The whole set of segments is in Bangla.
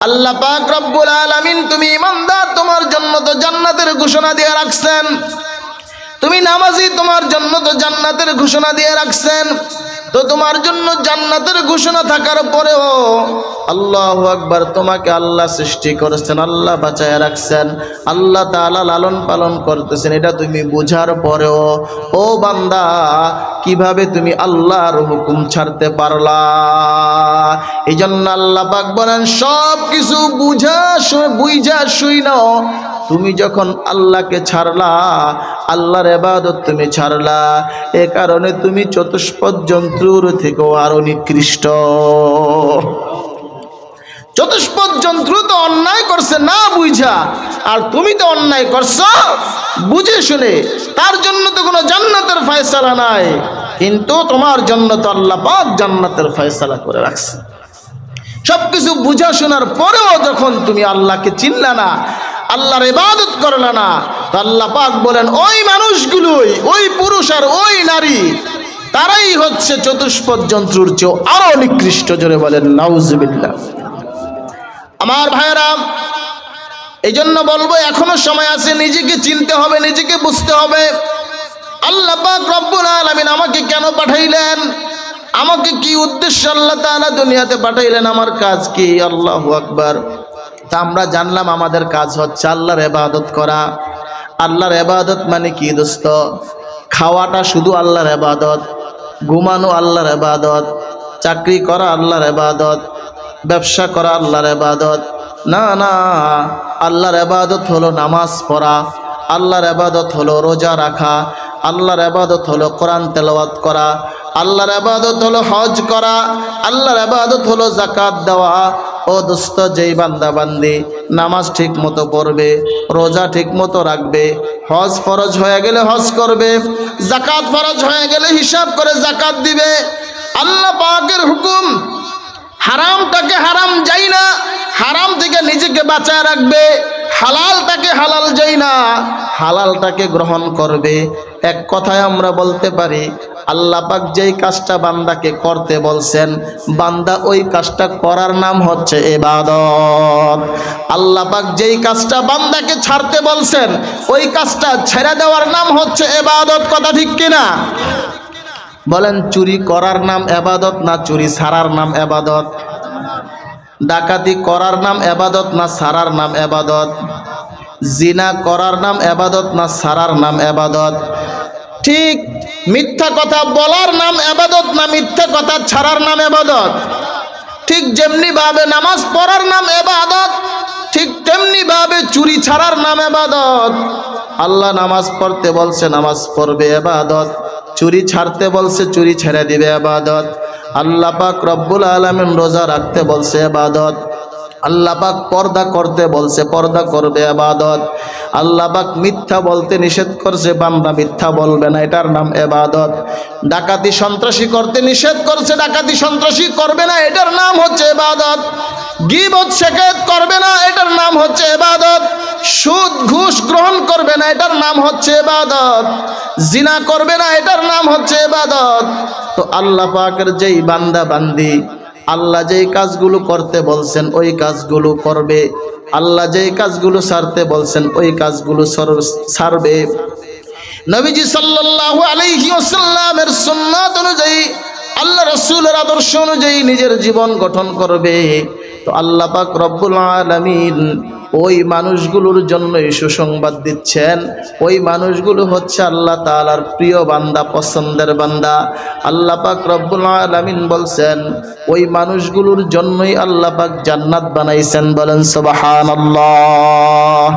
আল্লাহ পাক রব্বুল আলামিন, তুমি ইমানদার, তোমার জন্য তো জান্নাতের ঘোষণা দিয়ে রাখছেন। তুমি নামাজি, তোমার জন্য তো জান্নাতের ঘোষণা দিয়ে রাখছেন। তো তোমার জন্য জান্নাতের ঘোষণা থাকার পরেও আল্লাহ আকবার তোমাকে আল্লাহ সৃষ্টি করেছেন, আল্লাহ বাঁচায় রাখছেন, আল্লাহ তাআলা লালন পালন করতেছেন, এটা তুমি বুঝার পরেও, ও বান্দা, কীভাবে তুমি আল্লাহর হুকুম ছাড়তে পারলা? এই জন্য আল্লাহ পাক সব কিছু বুঝা বুঝা শুই নাও। তুমি যখন আল্লাহকে ছাড়লা, আল্লাহর এবাদত তুমি ছাড়লা, এ কারণে তুমি চতুষ্পদ জন্তুর থেকেও আরও নিকৃষ্ট। চতুষ্পদ জন্তু তো অন্যায় করছে না বুঝা, আর তুমি তো অন্যায় করছ, বুঝে শুনে, তার জন্য তো কোনো জান্নাতের ফয়সালা নাই, কিন্তু তোমার জন্য তো আল্লাহ পাক জান্নাতের ফয়সালা করে রাখছে। সবকিছু বুঝা শোনার পরেও যখন তুমি আল্লাহকে চিনলা না আল্লাহর ইবাদত করলা না। আল্লাহ পাক বলেন, ওই মানুষগুলোই, ওই পুরুষ আর ওই নারী, তারাই হচ্ছে চতুষ্পদ যন্ত্রুর চেয়েও আরও নিকৃষ্ট। জোরে বলেন, নাউজুবিল্লাহ। আমার ভাইয়েরা এই জন্য বলব, এখনও সময় আছে, নিজেকে চিনতে হবে, নিজেকে বুঝতে হবে। আল্লাহ পাক রব্বুল আলামিন আমাকে কেন পাঠাইলেন? আমাকে কি উদ্দেশ্য আল্লাহ তাআলা দুনিয়াতে পাঠাইলেন? আমার কাজ কি? আল্লাহু আকবার। তা আমরা জানলাম আমাদের কাজ হচ্ছে আল্লাহর এবাদত করা। আল্লাহর এবাদত মানে কি দোস্ত? খাওয়াটা শুধু আল্লাহর এবাদত ঘুমানো আল্লাহর এবাদত চাকরি করা আল্লাহর এবাদত ব্যবসা করা আল্লাহর এবাদত না না, আল্লাহর এবাদত হলো নামাজ পড়া, আল্লাহর এবাদত হলো রোজা রাখা, আল্লাহর ইবাদত হলো কোরআন তেলাওয়াত করা, আল্লাহর ইবাদত হলো হজ করা, আল্লাহর ইবাদত হলো জাকাত দেওয়া ও দোস্ত যেই বান্দা বান্দি নামাজ ঠিক মতো পড়বে, রোজা ঠিক মতো রাখবে, হজ ফরজ হয়ে গেলে হজ করবে জাকাত ফরজ হয়ে গেলে হিসাব করে জাকাত দিবে। আল্লাহ পাকের হুকুম, হারামটাকে হারাম যাই না, হারাম থেকে নিজেকে বাঁচায় রাখবে, হালালটাকে হালাল যাই না, হালালটাকে গ্রহণ করবে। এক কথায় আমরা বলতে পারি আল্লাহ পাক যেই কাজটা বান্দাকে করতে বলছেন, বান্দা ওই কাজটা করার নাম হচ্ছে এবাদত আল্লাহ পাক যেই কাজটা বান্দাকে ছাড়তে বলছেন, ওই কাজটা ছেড়ে দেওয়ার নাম হচ্ছে এবাদত কথা ঠিক কিনা? বলেন, চুরি করার নাম এবাদত না চুরি ছাড়ার নাম এবাদত ডাকাতি করার নাম এবাদত না সারার নাম এবাদত জিনা করার নাম এবাদত না সারার নাম এবাদত ঠিক মিথ্যা কথা বলার নাম এবাদত না মিথ্যা কথা ছাড়ার নাম এবাদত ঠিক যেমনি ভাবে নামাজ পড়ার নাম এবাদত ঠিক তেমনি ভাবে চুরি ছাড়ার নাম এবাদত আল্লাহ নামাজ পড়তে বলছে, নামাজ পড়বে এবাদত চুরি ছাড়তে বলছে, চুরি ছেড়ে দিবে এবাদত আল্লাহ পাক রব্বুল আলমিন রোজা রাখতে বলছে এবাদত আল্লাহ পাক পর্দা করতে বলছে, পর্দা করবে আবাদত আল্লাহ পাক মিথ্যা বলতে নিষেধ করছে, বান্দা মিথ্যা বলবে না, এটার নাম এবাদত। ডাকাতি সন্ত্রাসী করতে নিষেধ করছে, ডাকাতি সন্ত্রাসী করবে না, এটার নাম হচ্ছে এবাদত। গিবত শেখায়ত করবে না, এটার নাম হচ্ছে এবাদত। সুদ, ঘুষ গ্রহণ করবে না, এটার নাম হচ্ছে এবাদত। জিনা করবে না, এটার নাম হচ্ছে এবাদত। তো আল্লাহ পাকের যেই বান্দা বান্দি আল্লাহ যেই কাজগুলো করতে বলছেন, ওই কাজগুলো করবে। আল্লাহ যেই কাজগুলো সারতে বলছেন, ওই কাজগুলো সর- সারবে। নবীজি সাল্লাল্লাহু আলাইহি ওয়াসাল্লামের সুন্নাত অনুযায়ী, আল্লাহ রসুলের আদর্শ অনুযায়ী নিজের জীবন গঠন করবে। তো আল্লাহ পাক রব্বুল আলামিন ওই মানুষগুলোর জন্যই সুসংবাদ দিচ্ছেন। ওই মানুষগুলো হচ্ছে আল্লাহ তাআলার প্রিয় বান্দা, পছন্দের বান্দা। আল্লাহ পাক রব্বুল আলামিন বলছেন, ওই মানুষগুলোর জন্যই আল্লাহ পাক জান্নাত বানাইছেন বলেন সুবহানাল্লাহ।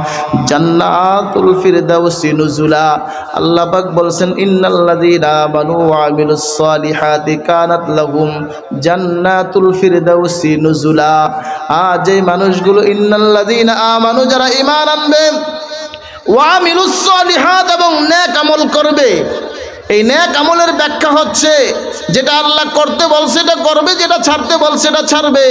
জান্নাতুল ফিরদাউসি নুজুলা। আল্লাহ পাক বলছেন, ইন্নাল্লাযীনা আমানু ওয়া আমিলুস সালিহাতি কানাত লাহুম জান্নাতুল ফিরদাউসি নুজুলা। আজ এই মানুষগুলো, ইন্নাল্লাযীনা আমানু যারা ইমান আনবে, ওয়া আমিলুস সালিহাত এবং আমল করবে। এই ন্যাক আমলের ব্যাখ্যা হচ্ছে, যেটা আল্লাহ করতে বলছে এটা করবে, যেটা ছাড়তে বলছে এটা ছাড়বে।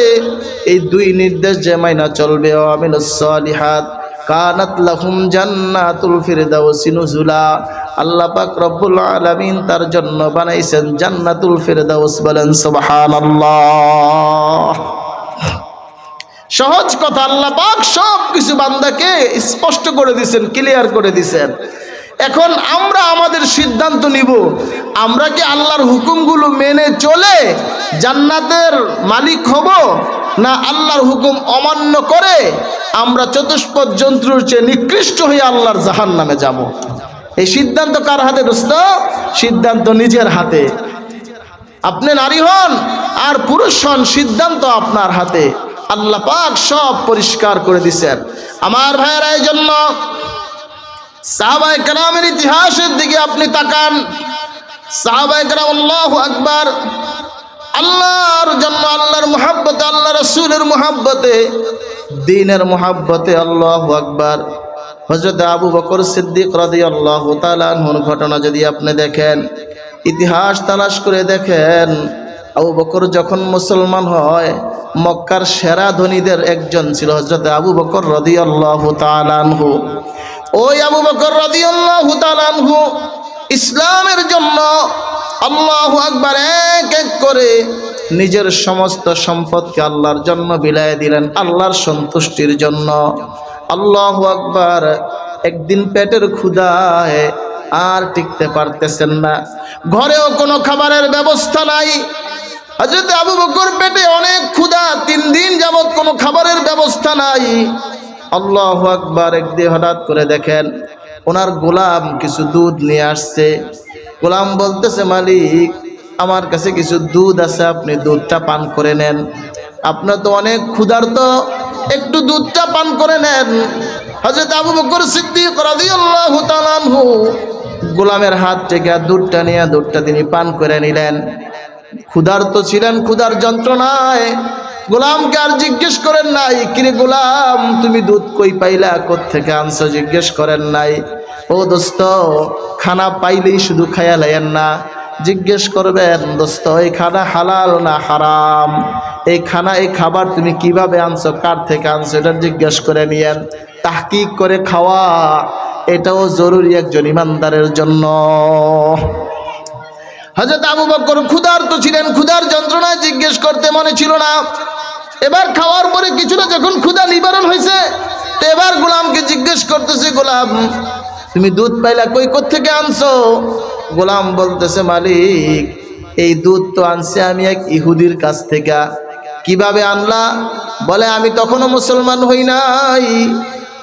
এই দুই নির্দেশ যে মাইনা চলবে ও আমিনুস সালিহাত কানাত লাহুম জান্নাতুল ফিরদাউসি নুজুলা আল্লাহ পাক রব্বুল আলামিন তার জন্য বানাইছেন জান্নাতুল ফিরদাউস বলেন, সুবহানাল্লাহ সহজ কথা আল্লাহ পাক সব কিছু বান্দাকে স্পষ্ট করে দিছেন ক্লিয়ার করে দিছেন। এখন আমরা আমাদের সিদ্ধান্ত নিব, আমরা কি আল্লাহর হুকুমগুলো মেনে চলে জান্নাতের মালিক হব, না আল্লাহর হুকুম অমান্য করে আমরা চতুষ্পদ জন্তুর চেয়ে নিকৃষ্ট হয়ে আল্লাহর জাহান নামে যাব? এই সিদ্ধান্ত কার হাতে দোস্ত? সিদ্ধান্ত নিজের হাতে। আপনি নারী হন আর পুরুষ হন, সিদ্ধান্ত আপনার হাতে। আল্লাহ পাক সব পরিষ্কার করে দিছেন। আমার ভাইয়েরা এই জন্য সাহাবাই কালামের ইতিহাসের দিকে আপনি তাকান। সাহাবাই কালাম আল্লাহ আকবার। আল্লাহর জন্য আল্লাহর মোহাব্বতে আল্লাহ রসুলের মোহাব্বতে, দিনের মোহাব্বতে আল্লাহ আকবার। হজরত আবু বকর সিদ্দিক রাদি আল্লাহ ঘটনা যদি আপনি দেখেন, ইতিহাস তালাশ করে দেখেন আবু বকর যখন মুসলমান হয়, মক্কার সেরা ধনীদের একজন ছিল হজরত আবু বকর রদি আল্লাহ তালানহু ওই আবু বকর রদি আল্লাহ তালানহু ইসলামের জন্য আল্লাহ আকবার এক এক করে নিজের সমস্ত সম্পদকে আল্লাহর জন্য বিলায় দিলেন, আল্লাহর সন্তুষ্টির জন্য। আল্লাহ আকবার একদিন পেটের ক্ষুদায় আর টিকতে পারতেছেন না। ঘরেও কোনো খাবারের ব্যবস্থা নাই হজরত আবু বকর পেটে অনেক ক্ষুধা, তিন দিন যাবৎ কোনো খাবারের ব্যবস্থা নাই। আল্লাহ আকবার, একদিন হঠাৎ করে দেখেন ওনার গোলাম কিছু দুধ নিয়ে আসছে। গোলাম বলতেছে, মালিক, আমার কাছে কিছু দুধ আছে, আপনি দুধটা পান করে নেন। আপনার তো অনেক ক্ষুধার্ত, একটু দুধটা পান করে নেন। হজরত আবু বকর সিদ্দিক রাদিয়াল্লাহু তাআলা আনহু গোলামের হাত থেকে দুধটা নিয়ে, দুধটা তিনি পান করে নিলেন। ক্ষুধার্ত ছিলেন, ক্ষুধার যন্ত্রণায়। গোলামকে আর জিজ্ঞেস করেন নাই, কিরে গোলাম, তুমি দুধ কই পাইলা? থেকে আনছো? জিজ্ঞেস করেন নাই। ও দোস্ত, খানা পাইলেই শুধু খায়া লাইয়েন না। জিজ্ঞেস করবেন, দোস্ত, এই খানা হালাল না হারাম? এই খানা, এই খাবার তুমি কীভাবে আনছো? কার থেকে আনছো? এটা জিজ্ঞেস করে নিয়েন। তাহকিক করে খাওয়া, এটাও জরুরি একজন ইমানদারের জন্য। হজরত আবু বকর ক্ষুধার তো ছিলেন, ক্ষুধার যন্ত্রণায় জিজ্ঞেস করতে মনে ছিল না। এবার খাওয়ার পরে কিছুটা যখন ক্ষুধা নিবারণ হয়েছে, তো এবার গোলামকে জিজ্ঞেস করতেছে, গোলাম, তুমি দুধ পাইলা কই থেকে আনছো? গোলাম বলতেছে, মালিক, এই দুধ তো আনছে আমি এক ইহুদির কাছ থেকে। কীভাবে আনলা? বলে, আমি তখনও মুসলমান হই নাই।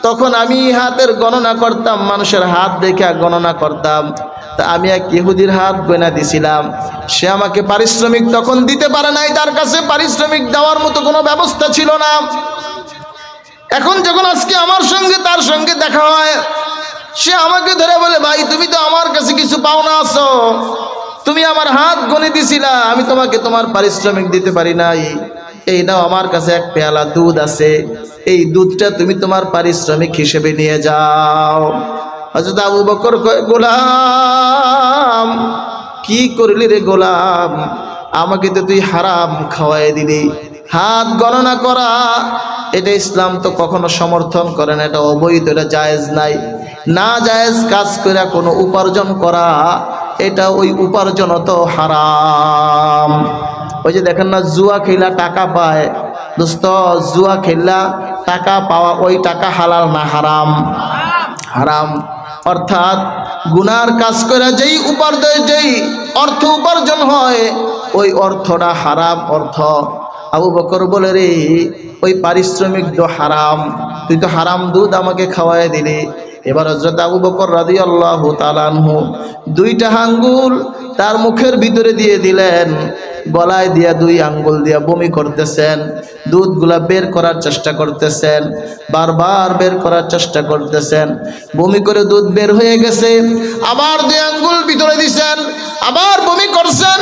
তখন আমি হাতের গণনা করতাম, মানুষের হাত দেখে গণনা করতাম। তা আমি এক ইহুদির হাত গয়না দিছিলাম। সে আমাকে পারিশ্রমিক তখন দিতে পারে নাই, তার কাছে পারিশ্রমিক দেওয়ার মতো কোনো ব্যবস্থা ছিল না। এখন যখন আজকে আমার সঙ্গে, তার সঙ্গে দেখা হয়, সে আমাকে ধরে বলে, ভাই, তুমি তো আমার কাছে কিছু পাও না, আসো। তুমি আমার হাত গনে দিছিলা, আমি তোমাকে তোমার পারিশ্রমিক দিতে পারি নাই। এই নাও, আমার কাছে এক পেয়ালা দুধ আছে। এই দুধটা তুমি তোমার পারিশ্রমিক হিসেবে নিয়ে যাও। হজরত আবু বকর গোলাম, কি করলি রে গোলাম? আমাকে তো তুই হারাম খাওয়াই দিলি। হাত গণনা করা, এটা ইসলাম তো কখনো সমর্থন করে না, এটা অবৈধ, এটা জায়েজ নাই। না জায়েজ কাজ করে কোনো উপার্জন করা এটা ওই উপার্জন তো হারাম। ওই যে দেখেন না, জুয়া খেলা টাকা পায়। দোস্ত, জুয়া খেলা টাকা পাওয়া ওই টাকা হালাল না হারাম? হারাম। অর্থাৎ গুনার কাজ করে যেই উপার্জন যেই অর্থ উপার্জন হয়, ওই অর্থটা হারাম অর্থ আবু বকর বলে, রে, ওই পারিশ্রমিক তো হারাম। তুই তো হারাম দুধ আমাকে খাওয়াই দিলি। এবার হজরত আবু বকর রাদি আল্লাহ তালানহু দুইটা আঙ্গুল তার মুখের ভিতরে দিয়ে দিলেন, গলায় দিয়া দুই আঙ্গুল দিয়া বমি করতেছেন, দুধগুলা বের করার চেষ্টা করতেছেন, বারবার বের করার চেষ্টা করতেছেন, বমি করে দুধ বের হয়ে গেছে, আবার দুই আঙ্গুল ভিতরে দিছেন, আবার বমি করছেন,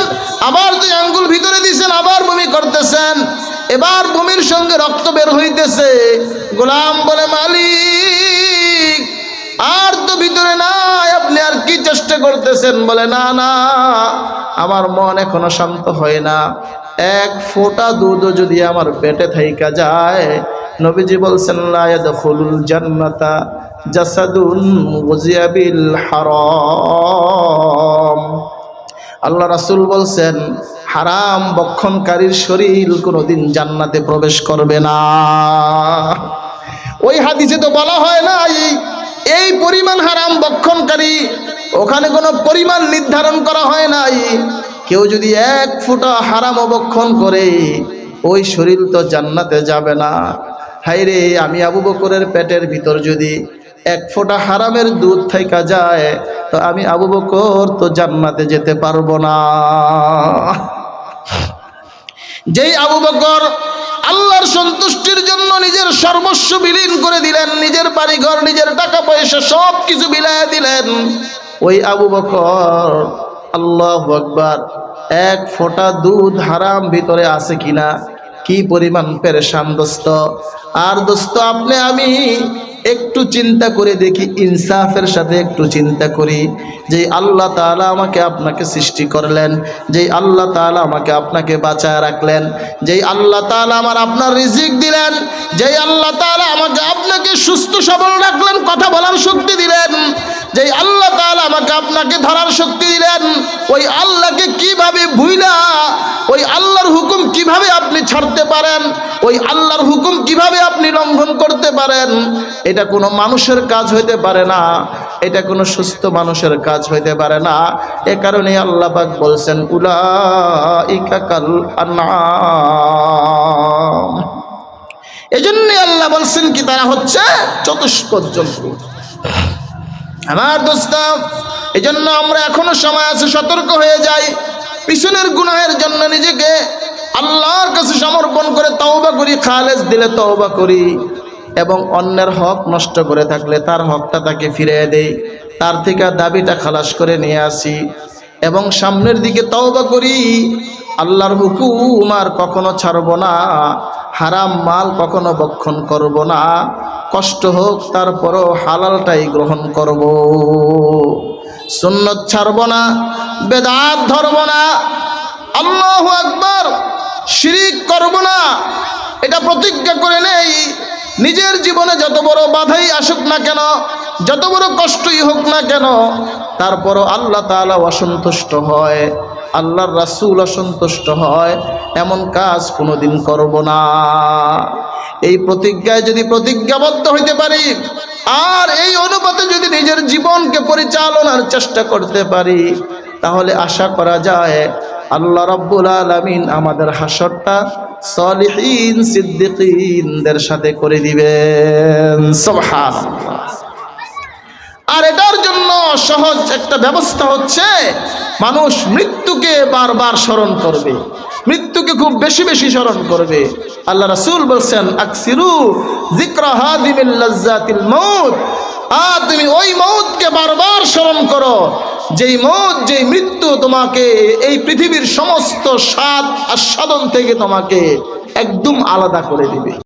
আবার দুই আঙ্গুল ভিতরে দিছেন, আবার বমি করতেছেন, এবার বমির সঙ্গে রক্ত বের হইতেছে, গোলাম বলে মালিক, আর তো ভিতরে কি চেষ্টা করতেছেন, বলে, না না, আমার মন এখনও শান্ত হয় না। এক ফোঁটা দুধ যদি আমার পেটে থাইকা যায়, নবীজি বলছেন জান্নাতা জাসাদুন গুজিয়াবিল হারাম। আল্লাহ রাসুল বলছেন, হারাম বক্ষণকারীর শরীর কোনোদিন জান্নাতে প্রবেশ করবে না। ওই হাদিসে তো বলা হয় না এই পরিমাণ হারাম বক্ষণকারী ওখানে কোনো পরিমাণ নির্ধারণ করা হয় নাই। কেউ যদি এক ফুটা হারাম অবক্ষণ করে, ওই শরীর তো জান্নাতে যাবে না। হাইরে আমি আবু বকরের পেটের ভিতর যদি এক ফোঁটা হারামের দুধ থাইকা যায়, তো আমি আবু বকর তো জান্নাতে যেতে পারব না। যেই আবু বকর আল্লাহর সন্তুষ্টির জন্য নিজের সর্বস্ব বিলীন করে দিলেন, নিজের বাড়িঘর, নিজের টাকা পয়সা সব কিছু বিলায় দিলেন ওই আবু বকর, আল্লাহ আকবার, এক ফোঁটা দুধ হারাম ভিতরে আছে কিনা? কি পরিমাণ পেরেশান দোস্ত? আর দোস্ত, আপনি, আমি একটু চিন্তা করে দেখি, ইনসাফের সাথে একটু চিন্তা করি, যে আল্লাহ তাআলা আমাকে আপনাকে সৃষ্টি করলেন যেই আল্লাহ তাআলা আমাকে আপনাকে বাঁচায় রাখলেন যেই আল্লাহ তাআলা আমার আপনার রিজিক দিলেন যেই আল্লাহ তাআলা আমাকে আপনাকে সুস্থ সবল রাখলেন, কথা বলার শক্তি দিলেন। যেই আল্লাহ তাআলা আমাকে আপনাকে ধরার শক্তি দিলেন, ওই আল্লাহকে কীভাবে ভুইলা, ওই আল্লাহর হুকুম কীভাবে আপনি ছাড়তে পারেন, ওই আল্লাহর হুকুম কীভাবে আপনি লঙ্ঘন করতে পারেন, এটা কোনো মানুষের কাজ হইতে পারে না, এটা কোনো সুস্থ মানুষের কাজ হইতে পারে না। এ কারণে আল্লাহ পাক বলছেন উলা আনাম এই জন্যে আল্লাহ বলছেন কি, তারা হচ্ছে চতুষ্পদ জন্তু। আমার দোস্ত এই জন্য আমরা এখনও সময় আছে, সতর্ক হয়ে যাই। পিছনের গুনাহের জন্য নিজেকে আল্লাহর কাছে সমর্পণ করে তওবা করি, খালেজ দিলে তওবা করি এবং অন্যের হক নষ্ট করে থাকলে তার হকটা তাকে ফিরিয়ে দেই, তার থেকে দাবিটা খালাস করে নিয়ে আসি এবং সামনের দিকে তওবা করি। আল্লাহর হুকুম আর কখনো ছাড়ব না, হারাম মাল কখনো বক্ষণ করব না। কষ্ট হোক, তারপরও হালালটাই গ্রহণ করব। সুন্নত ছাড়ব না, বেদাত ধরব না, আল্লাহ আকবার, শিরিক করব না। এটা প্রতিজ্ঞা করে নেই। নিজের জীবনে যত বড় বাধাই আসুক না কেন, যত বড় কষ্টই হোক না কেন, তারপরও আল্লাহ তাআলা অসন্তুষ্ট হয়, আল্লাহর রাসূল অসন্তুষ্ট হয়, এমন কাজ কোনোদিন করব না। এই প্রতিজ্ঞায় যদি প্রতিজ্ঞাবদ্ধ হইতে পারি, আর এই অনুপাতে যদি নিজের জীবনকে পরিচালনার চেষ্টা করতে পারি, তাহলে আশা করা যায় আল্লাহ রাব্বুল আলামিন আমাদের হাসরটা সলিহীন সিদ্দিকীনদের সাথে করে দিবেন। আর এটার জন্য সহজ একটা ব্যবস্থা হচ্ছে, মানুষ মৃত্যুকে বারবার স্মরণ করবে, মৃত্যুকে খুব বেশি বেশি স্মরণ করবে। আল্লাহ রাসুল বলছেন, আকসিরু জিক্রাহাদিমিল্লাজাতিল মৌত আ তুমি ওই মৌতকে বারবার স্মরণ করো, যেই মৌত যেই মৃত্যু তোমাকে এই পৃথিবীর সমস্ত স্বাদ আস্বাদন থেকে তোমাকে একদম আলাদা করে দিবে।